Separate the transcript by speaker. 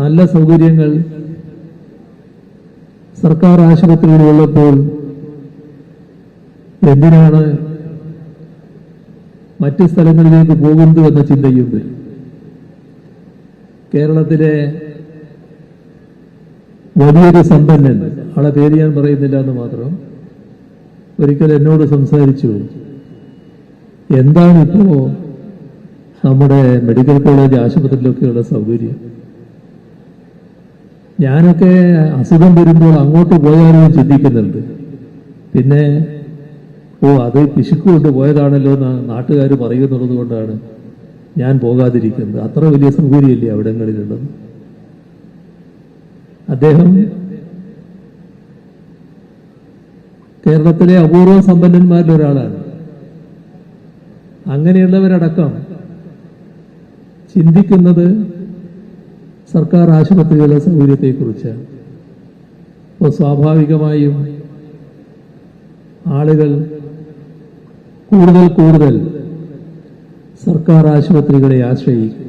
Speaker 1: നല്ല സൗകര്യങ്ങൾ സർക്കാർ ആശുപത്രികളിലുള്ളപ്പോൾ എന്തിനാണ് മറ്റ് സ്ഥലങ്ങളിലേക്ക് പോകുന്നത് എന്ന ചിന്തയുണ്ട്. കേരളത്തിലെ വലിയൊരു സമ്പന്നൻ ആളെ പേര് ഞാൻ പറയുന്നില്ല എന്ന് മാത്രം ഒരിക്കൽ എന്നോട് സംസാരിച്ചു എന്താണ് ഇപ്പോ നമ്മുടെ മെഡിക്കൽ കോളേജ് ആശുപത്രിയിലൊക്കെയുള്ള സൗകര്യം? ഞാനൊക്കെ അസുഖം വരുമ്പോൾ അങ്ങോട്ട് പോയാലും ചിന്തിക്കുന്നുണ്ട്. പിന്നെ ഓ അത് പിശുക്ക് കൊണ്ട് പോയതാണല്ലോ എന്ന് നാട്ടുകാർ പറയുന്നുള്ളത് കൊണ്ടാണ് ഞാൻ പോകാതിരിക്കുന്നത്. അത്ര വലിയ സൗകര്യമില്ലേ അവിടങ്ങളിലുള്ളത്? അദ്ദേഹം കേരളത്തിലെ അപൂർവ സമ്പന്നന്മാരിൽ ഒരാളാണ്. അങ്ങനെയുള്ളവരടക്കം ചിന്തിക്കുന്നത് സർക്കാർ ആശുപത്രികളുടെ സൗകര്യത്തെക്കുറിച്ചാണ് അപ്പോൾ സ്വാഭാവികമായും ആളുകൾ കൂടുതൽ കൂടുതൽ സർക്കാർ ആശുപത്രികളെ ആശ്രയിക്കും.